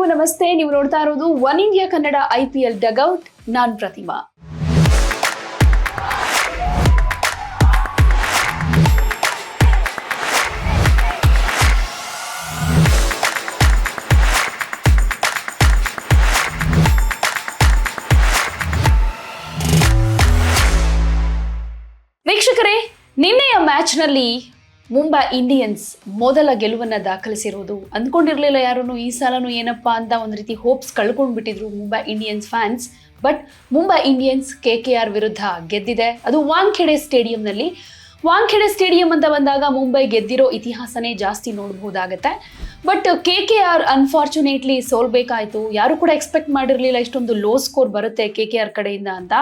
ಎಲ್ಲರಿಗೂ ನಮಸ್ತೆ. ನೀವು ನೋಡ್ತಾ ಇರೋದು one India Kannada I P L ನಾನ್ ಪ್ರತಿಮಾ. ವೀಕ್ಷಕರೇ, ನಿನ್ನೆಯ ಮ್ಯಾಚ್ನಲ್ಲಿ ಮುಂಬೈ ಇಂಡಿಯನ್ಸ್ ಮೊದಲ ಗೆಲುವನ್ನ ದಾಖಲಿಸಿರೋದು. ಅಂದ್ಕೊಂಡಿರ್ಲಿಲ್ಲ ಯಾರೂ ಈ ಸಲನು ಏನಪ್ಪಾ ಅಂತ ಒಂದು ರೀತಿ hopes ಕಳ್ಕೊಂಡ್ಬಿಟ್ಟಿದ್ರು Mumbai Indians fans. But Mumbai Indians K K R ವಿರುದ್ಧ ಗೆದ್ದಿದೆ. ಅದು ವಾಂಖೆಡೆ ಸ್ಟೇಡಿಯಂನಲ್ಲಿ ವಾಂಖೆಡೆ ಸ್ಟೇಡಿಯಂ ಅಂತ ಬಂದಾಗ ಮುಂಬೈ ಗೆದ್ದಿರೋ ಇತಿಹಾಸನೇ ಜಾಸ್ತಿ ನೋಡಬಹುದಾಗತ್ತೆ. But K K R unfortunately ಸೋಲ್ಬೇಕಾಯ್ತು. ಯಾರು ಕೂಡ ಎಕ್ಸ್ಪೆಕ್ಟ್ ಮಾಡಿರಲಿಲ್ಲ ಇಷ್ಟೊಂದು ಲೋ ಸ್ಕೋರ್ ಬರುತ್ತೆ ಕೆ ಕೆ ಆರ್ ಕಡೆಯಿಂದ ಅಂತ.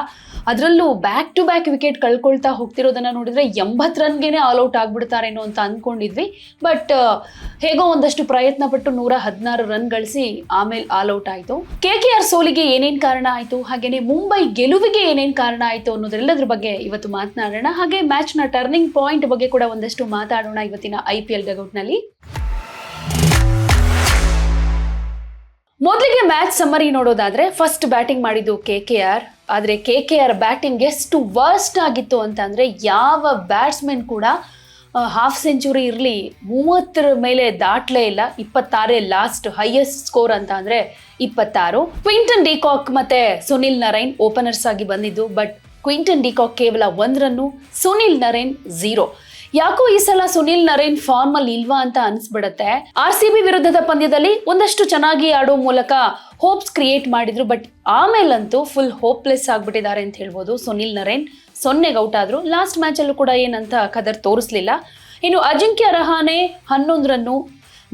ಅದರಲ್ಲೂ ಬ್ಯಾಕ್ ಟು ಬ್ಯಾಕ್ ವಿಕೆಟ್ ಕಳ್ಕೊಳ್ತಾ ಹೋಗ್ತಿರೋದನ್ನ ನೋಡಿದ್ರೆ ಎಂಬತ್ತು ರನ್ಗೆನೆ ಆಲ್ ಔಟ್ ಆಗ್ಬಿಡ್ತಾರೇನೋ ಅಂತ ಅಂದ್ಕೊಂಡಿದ್ವಿ ಬಟ್ ಹೇಗೋ ಒಂದಷ್ಟು ಪ್ರಯತ್ನ ಪಟ್ಟು ನೂರ ಹದಿನಾರು ರನ್ ಗಳಿಸಿ ಆಮೇಲೆ ಆಲ್ ಔಟ್ ಆಯಿತು. ಕೆ ಕೆ ಆರ್ ಸೋಲಿಗೆ ಏನೇನು ಕಾರಣ ಆಯಿತು? ಹಾಗೆಯೇ ಮುಂಬೈ ಗೆಲುವಿಗೆ ಏನೇನು ಕಾರಣ ಆಯಿತು ಅನ್ನೋದೆಲ್ಲದ್ರ ಬಗ್ಗೆ ಇವತ್ತು ಮಾತನಾಡೋಣ. ಹಾಗೆ ಮ್ಯಾಚ್ನ ಟರ್ನಿಂಗ್ ಪಾಯಿಂಟ್ ಬಗ್ಗೆ ಕೂಡ ಒಂದಷ್ಟು ಮಾತಾಡೋಣ ಇವತ್ತಿನ ಐ ಪಿ ಎಲ್ ಮೊದಲಿಗೆ ಮ್ಯಾಚ್ ಸಮ್ಮರಿ ನೋಡೋದಾದ್ರೆ ಫಸ್ಟ್ ಬ್ಯಾಟಿಂಗ್ ಮಾಡಿದ್ದು ಕೆ ಕೆ ಆರ್. ಆದರೆ ಕೆ ಕೆ ಆರ್ ಬ್ಯಾಟಿಂಗ್ ಎಷ್ಟು ವರ್ಸ್ಟ್ ಆಗಿತ್ತು ಅಂತ ಅಂದರೆ ಯಾವ ಬ್ಯಾಟ್ಸ್ಮನ್ ಕೂಡ ಹಾಫ್ ಸೆಂಚುರಿ ಇರಲಿ, ಮೂವತ್ತರ ಮೇಲೆ ದಾಟ್ಲೇ ಇಲ್ಲ, ಇಪ್ಪತ್ತಾರೇ ಲಾಸ್ಟ್ ಹೈಯೆಸ್ಟ್ ಸ್ಕೋರ್ ಅಂತ ಅಂದರೆ ಇಪ್ಪತ್ತಾರು. ಕ್ವಿಂಟನ್ ಡಿಕಾಕ್ ಮತ್ತು ಸುನಿಲ್ ನರೈನ್ ಓಪನರ್ಸ್ ಆಗಿ ಬಂದಿದ್ದು ಬಟ್ ಕ್ವಿಂಟನ್ ಡಿಕಾಕ್ ಕೇವಲ ಒಂದರನ್ನು, ಸುನಿಲ್ ನರೇನ್ ಝೀರೋ ಯಾಕೋ ಈ ಸಲ ಸುನಿಲ್ ನರೇನ್ ಫಾರ್ಮ್ ಅಲ್ಲಿ ಇಲ್ವಾ ಅಂತ ಅನ್ಸ್ಬಿಡತ್ತೆ. ಆರ್ ಸಿ ಬಿ ವಿರುದ್ಧದ ಪಂದ್ಯದಲ್ಲಿ ಒಂದಷ್ಟು ಚೆನ್ನಾಗಿ ಆಡೋ ಮೂಲಕ ಹೋಪ್ಸ್ ಕ್ರಿಯೇಟ್ ಮಾಡಿದ್ರು ಬಟ್ ಆಮೇಲಂತೂ ಫುಲ್ ಹೋಪ್ಲೆಸ್ ಆಗ್ಬಿಟ್ಟಿದ್ದಾರೆ ಅಂತ ಹೇಳ್ಬೋದು ಸುನಿಲ್ ನರೇನ್ ಸೊನ್ನೆಗೆ ಔಟ್ ಆದ್ರು. ಲಾಸ್ಟ್ ಮ್ಯಾಚ್ ಅಲ್ಲೂ ಕೂಡ ಏನಂತ ಕದರ್ ತೋರಿಸ್ಲಿಲ್ಲ. ಇನ್ನು ಅಜಿಂಕ್ಯ ರಹಾನೆ ಹನ್ನೊಂದು ರನ್ನು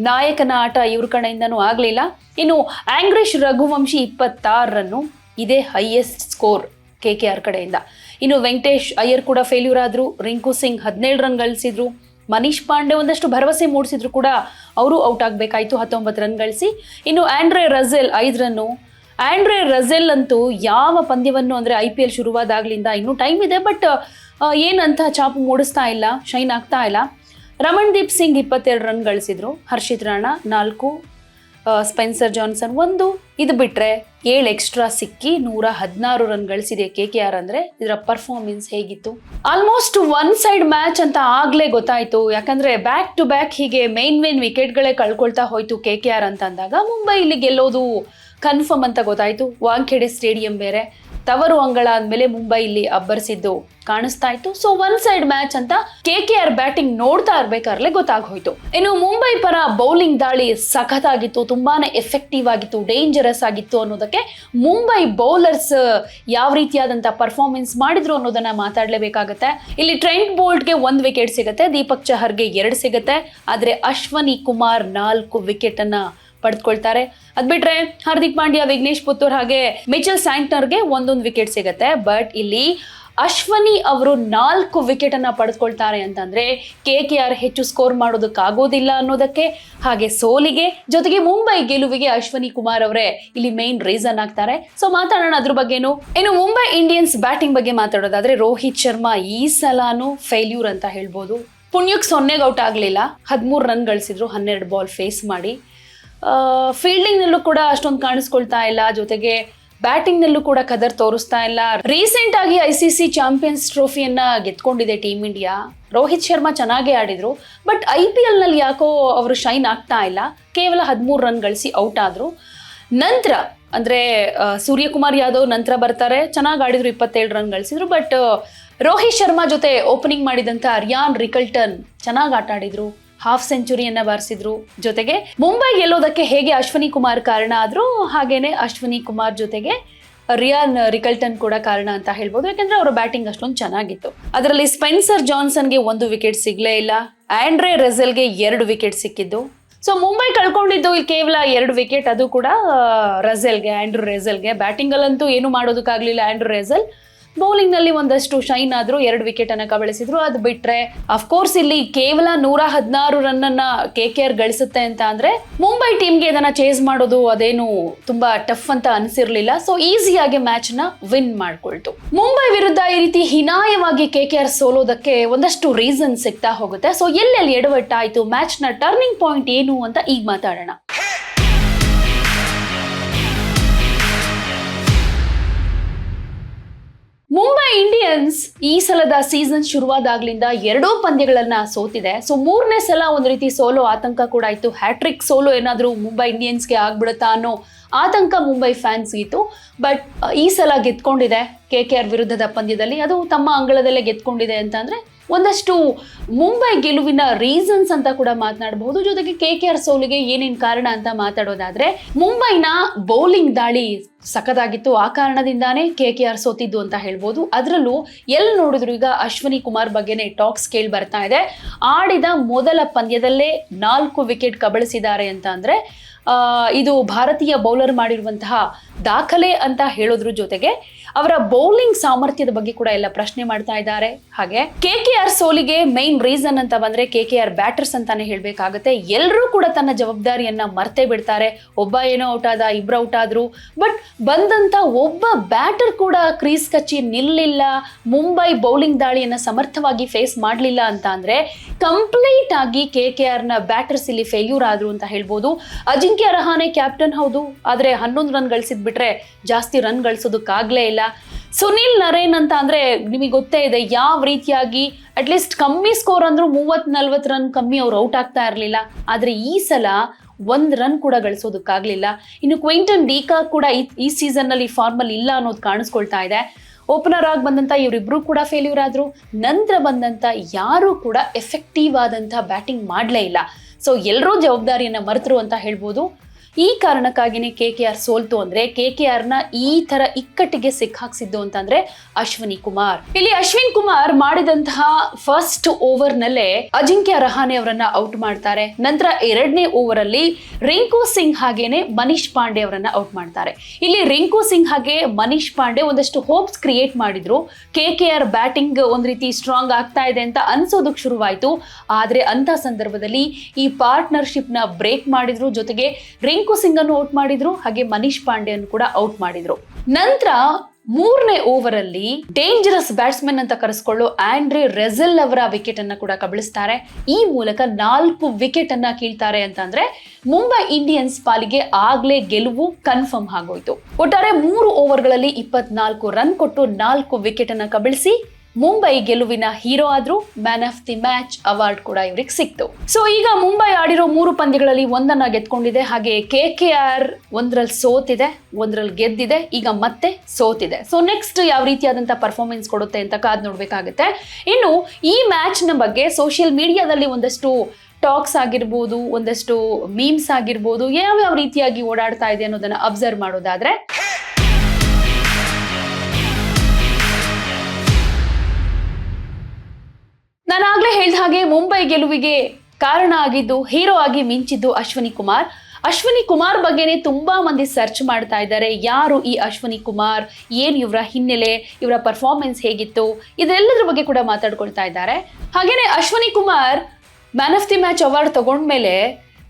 ನಾಯಕನ ಆಟ ಇವ್ರ ಕಡೆಯಿಂದನೂ ಆಗಲಿಲ್ಲ. ಇನ್ನು ಆಂಗ್ರಿಶ್ ರಘುವಂಶಿ ಇಪ್ಪತ್ತಾರು ರನ್ನು ಇದೇ highest score K K R ಕಡೆಯಿಂದ. ಇನ್ನು ವೆಂಕಟೇಶ್ ಅಯ್ಯರ್ ಕೂಡ ಫೇಲ್ಯೂರ್ ಆದ್ರು. ರಿಂಕು ಸಿಂಗ್ ಹದಿನೇಳು ರನ್ ಗಳಿಸಿದ್ರು. ಮನೀಶ್ ಪಾಂಡೆ ಒಂದಷ್ಟು ಭರವಸೆ ಮೂಡಿಸಿದ್ರು ಕೂಡ. ಅವರು ಔಟ್ ಆಗಬೇಕಾಯ್ತು, ಹತ್ತೊಂಬತ್ತು ರನ್ ಗಳಿಸಿ. ಇನ್ನು ಆಂಡ್ರೆ ರಜೆಲ್ ಐದು ರನ್ನು ಆಂಡ್ರೆ ರಜೆಲ್ ಅಂತೂ ಯಾವ ಪಂದ್ಯವನ್ನು ಅಂದರೆ ಐ ಪಿ ಎಲ್ ಶುರುವಾದಾಗ್ಲಿಂದ ಇನ್ನೂ ಟೈಮ್ ಇದೆ, ಬಟ್ ಏನಂತ ಚಾಪು ಮೂಡಿಸ್ತಾ ಇಲ್ಲ, ಶೈನ್ ಆಗ್ತಾ ಇಲ್ಲ. ರಮಣ್ದೀಪ್ ಸಿಂಗ್ ಇಪ್ಪತ್ತೆರಡು ರನ್ ಗಳಿಸಿದ್ರು, ಹರ್ಷಿತ್ ರಾಣಾ ನಾಲ್ಕು ಸ್ಪೆನ್ಸರ್ ಜಾನ್ಸನ್ ಒಂದು, ಇದು ಬಿಟ್ಟರೆ ಏಳು ಎಕ್ಸ್ಟ್ರಾ ಸಿಕ್ಕಿ ನೂರ ಹದಿನಾರು ರನ್ ಗಳಿಸಿದೆ ಕೆ ಕೆ ಆರ್ ಅಂದರೆ ಇದರ ಪರ್ಫಾರ್ಮೆನ್ಸ್ ಹೇಗಿತ್ತು? ಆಲ್ಮೋಸ್ಟ್ ಒನ್ ಸೈಡ್ ಮ್ಯಾಚ್ ಅಂತ ಆಗಲೇ ಗೊತ್ತಾಯಿತು, ಯಾಕಂದರೆ ಬ್ಯಾಕ್ ಟು ಬ್ಯಾಕ್ ಹೀಗೆ ಮೇನ್ ಮೇನ್ ವಿಕೆಟ್ಗಳೇ ಕಳ್ಕೊಳ್ತಾ ಹೋಯ್ತು ಕೆ ಕೆ ಆರ್ ಅಂತ ಅಂದಾಗ ಮುಂಬೈ ಇಲ್ಲಿ ಗೆಲ್ಲೋದು ಕನ್ಫರ್ಮ್ ಅಂತ ಗೊತ್ತಾಯ್ತು. ವಾಂಖೇಡೆ ಸ್ಟೇಡಿಯಂ ಬೇರೆ. ತವರು ಅಂಗಳ ಅಂದಮೇಲೆ ಮುಂಬೈ ಇಲ್ಲಿ ಅಬ್ಬರಿಸಿದ್ದು ಕಾಣಿಸ್ತಾ ಇತ್ತು. ಸೊ ಒನ್ ಸೈಡ್ ಮ್ಯಾಚ್ ಅಂತ ಕೆ ಕೆ ಆರ್ ಬ್ಯಾಟಿಂಗ್ ನೋಡ್ತಾ ಇರ್ಬೇಕಾರ್ಲೆ ಗೊತ್ತಾಗೋಯ್ತು ಇನ್ನು ಮುಂಬೈ ಪರ ಬೌಲಿಂಗ್ ದಾಳಿ ಸಖತ್ತಾಗಿತ್ತು. ತುಂಬಾನೇ ಎಫೆಕ್ಟಿವ್ ಆಗಿತ್ತು ಡೇಂಜರಸ್ ಆಗಿತ್ತು ಅನ್ನೋದಕ್ಕೆ ಮುಂಬೈ ಬೌಲರ್ಸ್ ಯಾವ ರೀತಿಯಾದಂಥ ಪರ್ಫಾರ್ಮೆನ್ಸ್ ಮಾಡಿದ್ರು ಅನ್ನೋದನ್ನ ಮಾತಾಡಲೇಬೇಕಾಗತ್ತೆ. ಇಲ್ಲಿ ಟ್ರೆಂಟ್ ಬೋಲ್ಟ್ಗೆ ಒಂದು ವಿಕೆಟ್ ಸಿಗುತ್ತೆ, ದೀಪಕ್ ಚಹರ್ಗೆ ಎರಡು ಸಿಗುತ್ತೆ. ಆದರೆ ಅಶ್ವನಿ ಕುಮಾರ್ ನಾಲ್ಕು ವಿಕೆಟ್ ಅನ್ನ ಪಡೆದುಕೊಳ್ತಾರೆ ಅದ್ ಬಿಟ್ರೆ ಹಾರ್ದಿಕ್ ಪಾಂಡ್ಯ, ವಿಘ್ನೇಶ್ ಪುತ್ತೂರ್ ಹಾಗೆ ಮಿಚಲ್ ಸ್ಯಾಂಕ್ನರ್ಗೆ ಒಂದೊಂದು ವಿಕೆಟ್ ಸಿಗುತ್ತೆ. ಬಟ್ ಇಲ್ಲಿ ಅಶ್ವನಿ ಅವರು ನಾಲ್ಕು ವಿಕೆಟ್ ಅನ್ನ ಪಡೆದುಕೊಳ್ತಾರೆ ಅಂತಂದ್ರೆ ಕೆ ಕೆ ಆರ್ ಹೆಚ್ಚು ಸ್ಕೋರ್ ಮಾಡೋದಕ್ಕಾಗೋದಿಲ್ಲ ಅನ್ನೋದಕ್ಕೆ. ಹಾಗೆ ಸೋಲಿಗೆ ಜೊತೆಗೆ ಮುಂಬೈ ಗೆಲುವಿಗೆ ಅಶ್ವನಿ ಕುಮಾರ್ ಅವರೇ ಇಲ್ಲಿ ಮೇನ್ ರೀಸನ್ ಆಗ್ತಾರೆ. ಸೊ ಮಾತಾಡೋಣ ಅದ್ರ ಬಗ್ಗೆನು. ಇನ್ನು ಮುಂಬೈ ಇಂಡಿಯನ್ಸ್ ಬ್ಯಾಟಿಂಗ್ ಬಗ್ಗೆ ಮಾತಾಡೋದಾದ್ರೆ ರೋಹಿತ್ ಶರ್ಮಾ ಈ ಸಲಾನು ಫೇಲ್ಯೂರ್ ಅಂತ ಹೇಳ್ಬೋದು. ಪುಣ್ಯಕ್ಕೆ ಸೊನ್ನೆಗೆ ಔಟ್ ಆಗಲಿಲ್ಲ. ಹದಿಮೂರು ರನ್ ಗಳಿಸಿದ್ರು, ಹನ್ನೆರಡು ಬಾಲ್ ಫೇಸ್ ಮಾಡಿ. ಫೀಲ್ಡಿಂಗ್ನಲ್ಲೂ ಕೂಡ ಅಷ್ಟೊಂದು ಕಾಣಿಸ್ಕೊಳ್ತಾ ಇಲ್ಲ. ಜೊತೆಗೆ ಬ್ಯಾಟಿಂಗ್ನಲ್ಲೂ ಕೂಡ ಕದರ್ ತೋರಿಸ್ತಾ ಇಲ್ಲ. ರೀಸೆಂಟ್ ಆಗಿ ಐ ಸಿ ಸಿ ಚಾಂಪಿಯನ್ಸ್ ಟ್ರೋಫಿಯನ್ನ ಗೆದ್ಕೊಂಡಿದೆ ಟೀಮ್ ಇಂಡಿಯಾ ರೋಹಿತ್ ಶರ್ಮಾ ಚೆನ್ನಾಗೇ ಆಡಿದ್ರು ಬಟ್ ಐ ಪಿ ಎಲ್ನಲ್ಲಿ ಯಾಕೋ ಅವರು ಶೈನ್ ಆಗ್ತಾ ಇಲ್ಲ. ಕೇವಲ ಹದಿಮೂರು ರನ್ ಗಳಿಸಿ ಔಟ್ ಆದ್ರು. ನಂತರ, ಅಂದ್ರೆ ಸೂರ್ಯಕುಮಾರ್ ಯಾದವ್ ನಂತರ ಬರ್ತಾರೆ. ಚೆನ್ನಾಗಿ ಆಡಿದ್ರು ಇಪ್ಪತ್ತೇಳು ರನ್ ಗಳಿಸಿದ್ರು ಬಟ್ ರೋಹಿತ್ ಶರ್ಮಾ ಜೊತೆ ಓಪನಿಂಗ್ ಮಾಡಿದಂತ ರಿಯಾನ್ ರಿಕಲ್ಟನ್ ಚೆನ್ನಾಗಿ ಆಟ ಆಡಿದ್ರು. ಹಾಫ್ ಸೆಂಚುರಿಯನ್ನ ಬಾರಿಸಿದ್ರು. ಜೊತೆಗೆ ಮುಂಬೈ ಗೆಲ್ಲೋದಕ್ಕೆ ಹೇಗೆ ಅಶ್ವಿನಿ ಕುಮಾರ್ ಕಾರಣ ಆದ್ರು ಹಾಗೇನೆ ಅಶ್ವಿನಿ ಕುಮಾರ್ ಜೊತೆಗೆ ರಿಯಾನ್ ರಿಕಲ್ಟನ್ ಕೂಡ ಕಾರಣ ಅಂತ ಹೇಳ್ಬೋದು. ಯಾಕಂದ್ರೆ ಅವರ ಬ್ಯಾಟಿಂಗ್ ಅಷ್ಟೊಂದು ಚೆನ್ನಾಗಿತ್ತು. ಅದರಲ್ಲಿ ಸ್ಪೆನ್ಸರ್ ಜಾನ್ಸನ್ಗೆ ಒಂದು ವಿಕೆಟ್ ಸಿಗ್ಲೇ ಇಲ್ಲ. ಆಂಡ್ರೆ ರೆಸೆಲ್ಗೆ ಎರಡು ವಿಕೆಟ್ ಸಿಕ್ಕಿದ್ದು. ಸೊ ಮುಂಬೈ ಕಳ್ಕೊಂಡಿದ್ದು ಇಲ್ಲಿ ಕೇವಲ ಎರಡು ವಿಕೆಟ್, ಅದು ಕೂಡ ರೆಸೆಲ್ಗೆ ರಜೆಲ್ಗೆ ಆಂಡ್ರೂ ರೆಜೆಲ್ಗೆ ಬ್ಯಾಟಿಂಗಲ್ಲಂತೂ ಏನು ಮಾಡೋದಕ್ಕಾಗಲಿಲ್ಲ ಆಂಡ್ರೂ ರೆಜೆಲ್ ಬೌಲಿಂಗ್ನಲ್ಲಿ ಒಂದಷ್ಟು ಶೈನ್ ಆದ್ರು ಎರಡು ವಿಕೆಟ್ ಅನ್ನ ಕಬಳಿಸಿದ್ರು ಅದು ಬಿಟ್ರೆ ಅಫ್ಕೋರ್ಸ್ ಇಲ್ಲಿ ಕೇವಲ ನೂರ ಹದಿನಾರು ರನ್ ಅನ್ನ ಕೆ ಕೆ ಆರ್ ಗಳಿಸುತ್ತೆ ಅಂತ ಅಂದ್ರೆ ಮುಂಬೈ ಟೀಮ್ಗೆ ಇದನ್ನ ಚೇಸ್ ಮಾಡೋದು ಅದೇನು ತುಂಬಾ ಟಫ್ ಅಂತ ಅನ್ಸಿರ್ಲಿಲ್ಲ. ಸೊ ಈಸಿಯಾಗಿ ಮ್ಯಾಚ್ನ ವಿನ್ ಮಾಡ್ಕೊಳ್ತು. ಮುಂಬೈ ವಿರುದ್ಧ ಈ ರೀತಿ ಹಿನಾಯವಾಗಿ ಕೆ ಕೆ ಆರ್ ಸೋಲೋದಕ್ಕೆ ಒಂದಷ್ಟು ರೀಸನ್ ಸಿಗ್ತಾ ಹೋಗುತ್ತೆ. ಸೊ ಎಲ್ಲೆಲ್ಲಿ ಎಡವಟ್ಟಾಯ್ತು? ಮ್ಯಾಚ್ನ ಟರ್ನಿಂಗ್ ಪಾಯಿಂಟ್ ಏನು ಅಂತ ಈಗ ಮಾತಾಡೋಣ. ಇಂಡಿಯನ್ಸ್ ಈ ಸಲದ ಸೀಸನ್ ಶುರುವಾದಾಗ್ಲಿಂದ ಎರಡೂ ಪಂದ್ಯಗಳನ್ನ ಸೋತಿದೆ. ಸೊ ಮೂರನೇ ಸಲ ಒಂದು ರೀತಿ ಸೋಲೋ ಆತಂಕ ಕೂಡ ಇತ್ತು. ಹ್ಯಾಟ್ರಿಕ್ ಸೋಲೋ ಏನಾದರೂ ಮುಂಬೈ ಇಂಡಿಯನ್ಸ್ಗೆ ಆಗ್ಬಿಡುತ್ತಾ ಅನ್ನೋ ಆತಂಕ ಮುಂಬೈ ಫ್ಯಾನ್ಸ್ ಇತ್ತು. ಬಟ್ ಈ ಸಲ ಗೆದ್ಕೊಂಡಿದೆ ಕೆ ಕೆ ಆರ್ ವಿರುದ್ಧದ ಪಂದ್ಯದಲ್ಲಿ. ಅದು ತಮ್ಮ ಅಂಗಳದಲ್ಲೇ ಗೆದ್ಕೊಂಡಿದೆ ಅಂತ ಅಂದ್ರೆ ಒಂದಷ್ಟು ಮುಂಬೈ ಗೆಲುವಿನ ರೀಸನ್ಸ್ ಅಂತ ಕೂಡ ಮಾತನಾಡಬಹುದು. ಜೊತೆಗೆ ಕೆ ಕೆ ಆರ್ ಸೋಲಿಗೆ ಏನೇನು ಕಾರಣ ಅಂತ ಮಾತಾಡೋದಾದ್ರೆ, ಮುಂಬೈನ ಬೌಲಿಂಗ್ ದಾಳಿ ಸಖತ್ತಾಗಿತ್ತು. ಆ ಕಾರಣದಿಂದಾನೇ ಕೆ ಕೆ ಆರ್ ಸೋತಿದ್ದು ಅಂತ ಹೇಳ್ಬೋದು. ಅದರಲ್ಲೂ ಎಲ್ಲಿ ನೋಡಿದ್ರು ಈಗ ಅಶ್ವಿನಿ ಕುಮಾರ್ ಬಗ್ಗೆನೇ ಟಾಕ್ಸ್ ಕೇಳಿ ಬರ್ತಾ ಇದೆ. ಆಡಿದ ಮೊದಲ ಪಂದ್ಯದಲ್ಲೇ ನಾಲ್ಕು ವಿಕೆಟ್ ಕಬಳಿಸಿದ್ದಾರೆ ಅಂತ ಅಂದರೆ ಇದು ಭಾರತೀಯ ಬೌಲರ್ ಮಾಡಿರುವಂತಹ ದಾಖಲೆ ಅಂತ ಹೇಳೋದ್ರ ಜೊತೆಗೆ ಅವರ ಬೌಲಿಂಗ್ ಸಾಮರ್ಥ್ಯದ ಬಗ್ಗೆ ಕೂಡ ಎಲ್ಲ ಪ್ರಶ್ನೆ ಮಾಡ್ತಾ ಇದ್ದಾರೆ. ಹಾಗೆ ಕೆ ಕೆ ಆರ್ ಸೋಲಿಗೆ ಮೈನ್ ರೀಸನ್ ಅಂತ ಬಂದ್ರೆ ಕೆ ಕೆ ಆರ್ ಬ್ಯಾಟರ್ಸ್ ಅಂತಾನೆ ಹೇಳ್ಬೇಕಾಗತ್ತೆ. ಎಲ್ಲರೂ ಕೂಡ ತನ್ನ ಜವಾಬ್ದಾರಿಯನ್ನ ಮರ್ತೇ ಬಿಡ್ತಾರೆ. ಒಬ್ಬ ಏನೋ ಔಟ್ ಆದ, ಇಬ್ರು ಔಟ್ ಆದ್ರು. ಬಟ್ ಬಂದಂತ ಒಬ್ಬ ಬ್ಯಾಟರ್ ಕೂಡ ಕ್ರೀಸ್ ಕಚ್ಚಿ ನಿಲ್ಲಿಲ್ಲ, ಮುಂಬೈ ಬೌಲಿಂಗ್ ದಾಳಿಯನ್ನ ಸಮರ್ಥವಾಗಿ ಫೇಸ್ ಮಾಡಲಿಲ್ಲ ಅಂತ ಅಂದ್ರೆ ಕಂಪ್ಲೀಟ್ ಆಗಿ ಕೆ ಕೆ ಆರ್ನ ಬ್ಯಾಟರ್ಸ್ ಇಲ್ಲಿ ಫೇಲ್ಯೂರ್ ಆದ್ರು ಅಂತ ಹೇಳ್ಬೋದು. ಅಜಿಂಕ್ಯ ರಹಾನೆ ಕ್ಯಾಪ್ಟನ್ ಹೌದು. ಆದ್ರೆ ಹನ್ನೊಂದು ರನ್ ಗಳಿಸಿದ್ ಬಿಟ್ರೆ ಜಾಸ್ತಿ ರನ್ ಗಳಿಸೋದಕ್ಕಾಗಲೇ ಇಲ್ಲ. ಸುನಿಲ್ ನರೇನ್ ಅಂತ ಅಂದ್ರೆ ನಿಮಗೆ ಗೊತ್ತೇ ಇದೆ, ಯಾವ ರೀತಿಯಾಗಿ ಅಟ್ಲೀಸ್ಟ್ ಕಮ್ಮಿ ಸ್ಕೋರ್ ಅಂದ್ರೂ ಮೂವತ್ ನಲ್ವತ್ತು ರನ್ ಕಮ್ಮಿ ಅವ್ರು ಔಟ್ ಆಗ್ತಾ ಇರಲಿಲ್ಲ. ಆದ್ರೆ ಈ ಸಲ ಒಂದು ರನ್ ಕೂಡ ಗಳಿಸೋದಕ್ಕಾಗಲಿಲ್ಲ. ಇನ್ನು ಕ್ವಿಂಟನ್ ಡೀಕಾ ಕೂಡ ಈ ಸೀಸನ್ನಲ್ಲಿ ಸೀಸನ್ನಲ್ಲಿ ಫಾರ್ಮಲ್ ಇಲ್ಲ ಅನ್ನೋದು ಕಾಣಿಸ್ಕೊಳ್ತಾ ಇದೆ. ಓಪನರ್ ಆಗಿ ಬಂದಂತ ಇವರಿಬ್ಬರು ಕೂಡ ಫೇಲ್ಯೂರ್ ಆದ್ರು. ನಂತರ ಬಂದಂತ ಯಾರು ಕೂಡ ಎಫೆಕ್ಟಿವ್ ಆದಂತ ಬ್ಯಾಟಿಂಗ್ ಮಾಡಲೇ ಇಲ್ಲ. ಸೊ ಎಲ್ಲರೂ ಜವಾಬ್ದಾರಿಯನ್ನ ಮರೆತರು ಅಂತ ಹೇಳ್ಬೋದು. ಈ ಕಾರಣಕ್ಕಾಗಿನೇ ಕೆ ಕೆ ಆರ್ ಸೋಲ್ತು ಅಂದ್ರೆ ಕೆ ಕೆ ನ ಈ ತರ ಇಕ್ಕಟ್ಟಿಗೆ ಸಿಕ್ಕಾಕ್ಸಿದ್ದು ಅಂತಂದ್ರೆ ಅಶ್ವಿನಿ ಕುಮಾರ್. ಇಲ್ಲಿ ಅಶ್ವಿನ್ ಕುಮಾರ್ ಮಾಡಿದಂತಹ ಫಸ್ಟ್ ಓವರ್ ನಲ್ಲೇ ಅಜಿಂಕ್ಯ ರಹಾನೆ ಅವರನ್ನ ಔಟ್ ಮಾಡ್ತಾರೆ. ನಂತರ ಎರಡನೇ ಓವರ್ ಅಲ್ಲಿ ರಿಂಕು ಸಿಂಗ್ ಹಾಗೇನೆ ಮನೀಶ್ ಪಾಂಡೆ ಅವರನ್ನ ಔಟ್ ಮಾಡ್ತಾರೆ. ಇಲ್ಲಿ ರಿಂಕು ಸಿಂಗ್ ಹಾಗೆ ಮನೀಶ್ ಪಾಂಡೆ ಒಂದಷ್ಟು ಹೋಪ್ಸ್ ಕ್ರಿಯೇಟ್ ಮಾಡಿದ್ರು. ಕೆ ಕೆ ಆರ್ ಬ್ಯಾಟಿಂಗ್ ಒಂದ್ ರೀತಿ ಸ್ಟ್ರಾಂಗ್ ಆಗ್ತಾ ಇದೆ ಅಂತ ಅನ್ಸೋದಕ್ಕೆ ಶುರುವಾಯ್ತು. ಆದ್ರೆ ಅಂತ ಸಂದರ್ಭದಲ್ಲಿ ಈ ಪಾರ್ಟ್ನರ್ಶಿಪ್ನ ಬ್ರೇಕ್ ಮಾಡಿದ್ರು. ಜೊತೆಗೆ ರಿಂಕು ಸಿಂಗ್ ಅನ್ನು ಔಟ್ ಮಾಡಿದ್ರು, ಹಾಗೆ ಮನೀಶ್ ಪಾಂಡೆಯನ್ನು ಕೂಡ ಔಟ್ ಮಾಡಿದ್ರು. ನಂತರ ಮೂರನೇ ಓವರ್ ಅಲ್ಲಿ ಡೇಂಜರಸ್ ಬ್ಯಾಟ್ಸ್ಮನ್ ಅಂತ ಕರೆಸ್ಕೊಳ್ಳೋ ಆಂಡ್ರೆ ರೆಜಲ್ ಅವರ ವಿಕೆಟ್ ಅನ್ನ ಕೂಡ ಕಬಳಿಸ್ತಾರೆ. ಈ ಮೂಲಕ ನಾಲ್ಕು ವಿಕೆಟ್ ಅನ್ನ ಕೀಳ್ತಾರೆ ಅಂತಂದ್ರೆ ಮುಂಬೈ ಇಂಡಿಯನ್ಸ್ ಪಾಲಿಗೆ ಆಗ್ಲೇ ಗೆಲುವು ಕನ್ಫರ್ಮ್ ಆಗೋಯ್ತು. ಒಟ್ಟಾರೆ ಮೂರು ಓವರ್ಗಳಲ್ಲಿ ಇಪ್ಪತ್ನಾಲ್ಕು ರನ್ ಕೊಟ್ಟು ನಾಲ್ಕು ವಿಕೆಟ್ ಅನ್ನ ಕಬಳಿಸಿ ಮುಂಬೈ ಗೆಲುವಿನ ಹೀರೋ ಆದ್ರು man of the match award ಕೂಡ ಇವ್ರಿಗೆ ಸಿಕ್ತು. ಸೊ ಈಗ ಮುಂಬೈ ಆಡಿರೋ ಮೂರು ಪಂದ್ಯಗಳಲ್ಲಿ ಒಂದನ್ನ ಗೆದ್ಕೊಂಡಿದೆ. ಹಾಗೆ ಕೆ ಕೆ ಆರ್ ಒಂದ್ರಲ್ಲಿ ಸೋತಿದೆ ಒಂದ್ರಲ್ಲಿ ಗೆದ್ದಿದೆ, ಈಗ ಮತ್ತೆ ಸೋತಿದೆ. ಸೊ ನೆಕ್ಸ್ಟ್ ಯಾವ ರೀತಿಯಾದಂತ ಪರ್ಫಾರ್ಮೆನ್ಸ್ ಕೊಡುತ್ತೆ ಅಂತ ಕಾದ್ ನೋಡ್ಬೇಕಾಗುತ್ತೆ. ಇನ್ನು ಈ ಮ್ಯಾಚ್ನ ಬಗ್ಗೆ ಸೋಷಿಯಲ್ ಮೀಡಿಯಾದಲ್ಲಿ ಒಂದಷ್ಟು ಟಾಕ್ಸ್ ಆಗಿರ್ಬೋದು, ಒಂದಷ್ಟು ಮೀಮ್ಸ್ ಆಗಿರ್ಬೋದು, ಯಾವ್ಯಾವ ರೀತಿಯಾಗಿ ಓಡಾಡ್ತಾ ಇದೆ ಅನ್ನೋದನ್ನ ಅಬ್ಸರ್ವ್ ಮಾಡೋದಾದ್ರೆ ನಾನು ಹೇಳಿದ ಹೇಳ್ದ ಹಾಗೆ ಮುಂಬೈ ಗೆಲುವಿಗೆ ಕಾರಣ ಆಗಿದ್ದು, ಹೀರೋ ಆಗಿ ಮಿಂಚಿದ್ದು ಅಶ್ವಿನಿ ಕುಮಾರ್. ಅಶ್ವಿನಿ ಕುಮಾರ್ ಬಗ್ಗೆನೇ ತುಂಬಾ ಮಂದಿ ಸರ್ಚ್ ಮಾಡ್ತಾ ಇದ್ದಾರೆ. ಯಾರು ಈ ಅಶ್ವಿನಿ ಕುಮಾರ್? ಏನು ಇವರ ಹಿನ್ನೆಲೆ? ಇವರ ಪರ್ಫಾರ್ಮೆನ್ಸ್ ಹೇಗಿತ್ತು? ಇದೆಲ್ಲದರ ಬಗ್ಗೆ ಕೂಡ ಮಾತಾಡ್ಕೊಳ್ತಾ ಇದ್ದಾರೆ. ಹಾಗೇನೆ Ashwini Kumar man of the match award ತಗೊಂಡ್ಮೇಲೆ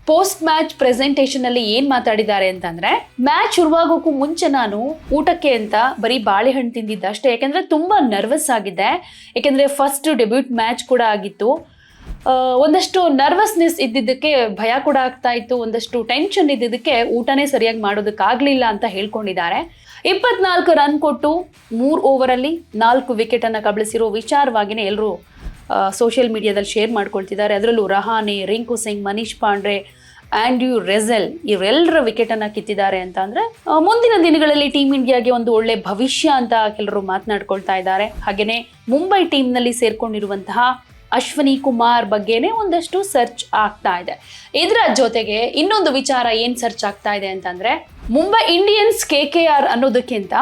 post match presentation ಅಲ್ಲಿ ಏನ್ ಮಾತಾಡಿದ್ದಾರೆ ಅಂತಂದ್ರೆ, ಮ್ಯಾಚ್ ಶುರುವಾಗೋಕ್ಕೂ ಮುಂಚೆ ನಾನು ಊಟಕ್ಕೆ ಅಂತ ಬರೀ ಬಾಳೆಹಣ್ಣು ತಿಂದಿದ್ದೆ ಅಷ್ಟೇ ಯಾಕಂದ್ರೆ ತುಂಬಾ ನರ್ವಸ್ ಆಗಿದ್ದೆ. ಯಾಕಂದ್ರೆ ಫಸ್ಟ್ ಡೆಬ್ಯೂಟ್ ಮ್ಯಾಚ್ ಕೂಡ ಆಗಿತ್ತು. ಒಂದಷ್ಟು ನರ್ವಸ್ನೆಸ್ ಇದ್ದಿದ್ದಕ್ಕೆ ಭಯ ಕೂಡ ಆಗ್ತಾ ಇತ್ತು. ಒಂದಷ್ಟು ಟೆನ್ಷನ್ ಇದ್ದಿದ್ದಕ್ಕೆ ಊಟನೇ ಸರಿಯಾಗಿ ಮಾಡೋದಕ್ಕಾಗಲಿಲ್ಲ ಅಂತ ಹೇಳ್ಕೊಂಡಿದ್ದಾರೆ. ಇಪ್ಪತ್ನಾಲ್ಕು ರನ್ ಕೊಟ್ಟು ಮೂರು ಓವರಲ್ಲಿ ನಾಲ್ಕು ವಿಕೆಟನ್ನು ಕಬಳಿಸಿರೋ ವಿಚಾರವಾಗಿನೇ ಎಲ್ಲರೂ ಸೋಷಿಯಲ್ ಮೀಡಿಯಾದಲ್ಲಿ ಶೇರ್ ಮಾಡ್ಕೊಳ್ತಿದ್ದಾರೆ. ಅದರಲ್ಲೂ ರಹಾನೆ, ರಿಂಕು ಸಿಂಗ್, ಮನೀಶ್ ಪಾಂಡ್ರೆ ಆ್ಯಂಡ್ಯೂ ರೆಸೆಲ್ ಇವರೆಲ್ಲರ ವಿಕೆಟನ್ನು ಕಿತ್ತಿದ್ದಾರೆ ಅಂತ ಅಂದರೆ ಮುಂದಿನ ದಿನಗಳಲ್ಲಿ ಟೀಮ್ ಇಂಡಿಯಾಗೆ ಒಂದು ಒಳ್ಳೆ ಭವಿಷ್ಯ ಅಂತ ಕೆಲವರು ಮಾತನಾಡ್ಕೊಳ್ತಾ ಇದ್ದಾರೆ. ಹಾಗೆಯೇ ಮುಂಬೈ ಟೀಮ್ನಲ್ಲಿ ಸೇರ್ಕೊಂಡಿರುವಂತಹ ಅಶ್ವಿನಿ ಕುಮಾರ್ ಬಗ್ಗೆನೇ ಒಂದಷ್ಟು ಸರ್ಚ್ ಆಗ್ತಾ ಇದೆ. ಇದರ ಜೊತೆಗೆ ಇನ್ನೊಂದು ವಿಚಾರ ಏನು ಸರ್ಚ್ ಆಗ್ತಾ ಇದೆ ಅಂತಂದರೆ Mumbai Indians K K R ಅನ್ನೋದಕ್ಕಿಂತ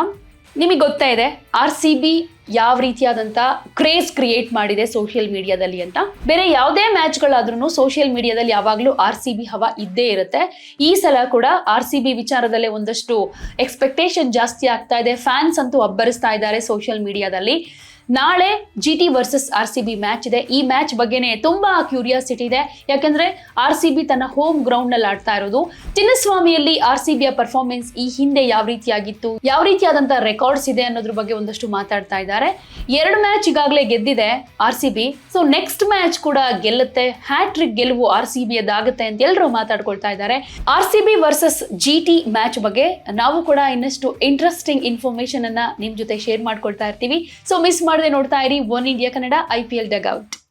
ನಿಮಗೆ ಗೊತ್ತಾ ಇದೆ ಆರ್ ಸಿ ಬಿ ಯಾವ ರೀತಿಯಾದಂಥ ಕ್ರೇಜ್ ಕ್ರಿಯೇಟ್ ಮಾಡಿದೆ ಸೋಷಿಯಲ್ ಮೀಡಿಯಾದಲ್ಲಿ ಅಂತ. ಬೇರೆ ಯಾವುದೇ ಮ್ಯಾಚ್ಗಳಾದ್ರೂ ಸೋಷಿಯಲ್ ಮೀಡಿಯಾದಲ್ಲಿ ಯಾವಾಗಲೂ ಆರ್ ಸಿ ಬಿ ಹವಾ ಇದ್ದೇ ಇರುತ್ತೆ. ಈ ಸಲ ಕೂಡ ಆರ್ ಸಿ ಬಿ ವಿಚಾರದಲ್ಲೇ ಒಂದಷ್ಟು ಎಕ್ಸ್ಪೆಕ್ಟೇಷನ್ ಜಾಸ್ತಿ ಆಗ್ತಾ ಇದೆ. ಫ್ಯಾನ್ಸ್ ಅಂತೂ ಅಬ್ಬರಿಸ್ತಾ ಇದ್ದಾರೆ ಸೋಷಿಯಲ್ ಮೀಡಿಯಾದಲ್ಲಿ ನಾಳೆ G T versus R C B match ಇದೆ. ಈ ಮ್ಯಾಚ್ ಬಗ್ಗೆನೇ ತುಂಬಾ ಕ್ಯೂರಿಯಾಸಿಟಿ ಇದೆ. ಯಾಕಂದ್ರೆ ಆರ್ ಸಿ ಬಿ ತನ್ನ ಹೋಮ್ ಗ್ರೌಂಡ್ನಲ್ಲಿ ಆಡ್ತಾ ಇರೋದು. ಚಿನ್ನಸ್ವಾಮಿಯಲ್ಲಿ ಆರ್ ಸಿ ಬಿಯ ಪರ್ಫಾರ್ಮೆನ್ಸ್ ಈ ಹಿಂದೆ ಯಾವ ರೀತಿಯಾಗಿತ್ತು? ಯಾವ ರೀತಿಯಾದಂತಹ ರೆಕಾರ್ಡ್ಸ್ ಇದೆ ಅನ್ನೋದ್ರ ಬಗ್ಗೆ ಒಂದಷ್ಟು ಮಾತಾಡ್ತಾ ಇದ್ದಾರೆ. ಎರಡು ಮ್ಯಾಚ್ ಈಗಾಗಲೇ ಗೆದ್ದಿದೆ R C B so next match ಕೂಡ ಗೆಲ್ಲುತ್ತೆ. ಹ್ಯಾಟ್ರಿಕ್ ಗೆಲುವು ಆರ್ ಸಿ ಬಿ ಅದಾಗುತ್ತೆ ಅಂತ ಎಲ್ಲರೂ ಮಾತಾಡ್ಕೊಳ್ತಾ ಇದ್ದಾರೆ. R C B versus G T match ಬಗ್ಗೆ ನಾವು ಕೂಡ ಇನ್ನಷ್ಟು ಇಂಟ್ರೆಸ್ಟಿಂಗ್ ಇನ್ಫಾರ್ಮೇಶನ್ ಅನ್ನ ನಿಮ್ ಜೊತೆ ಶೇರ್ ಮಾಡ್ಕೊಳ್ತಾ ಇರ್ತೀವಿ. ಸೊ ಮಿಸ್ ಮಾಡದೆ ನೋಡ್ತಾ ಇರಿ. One India Kannada IPL P L dugout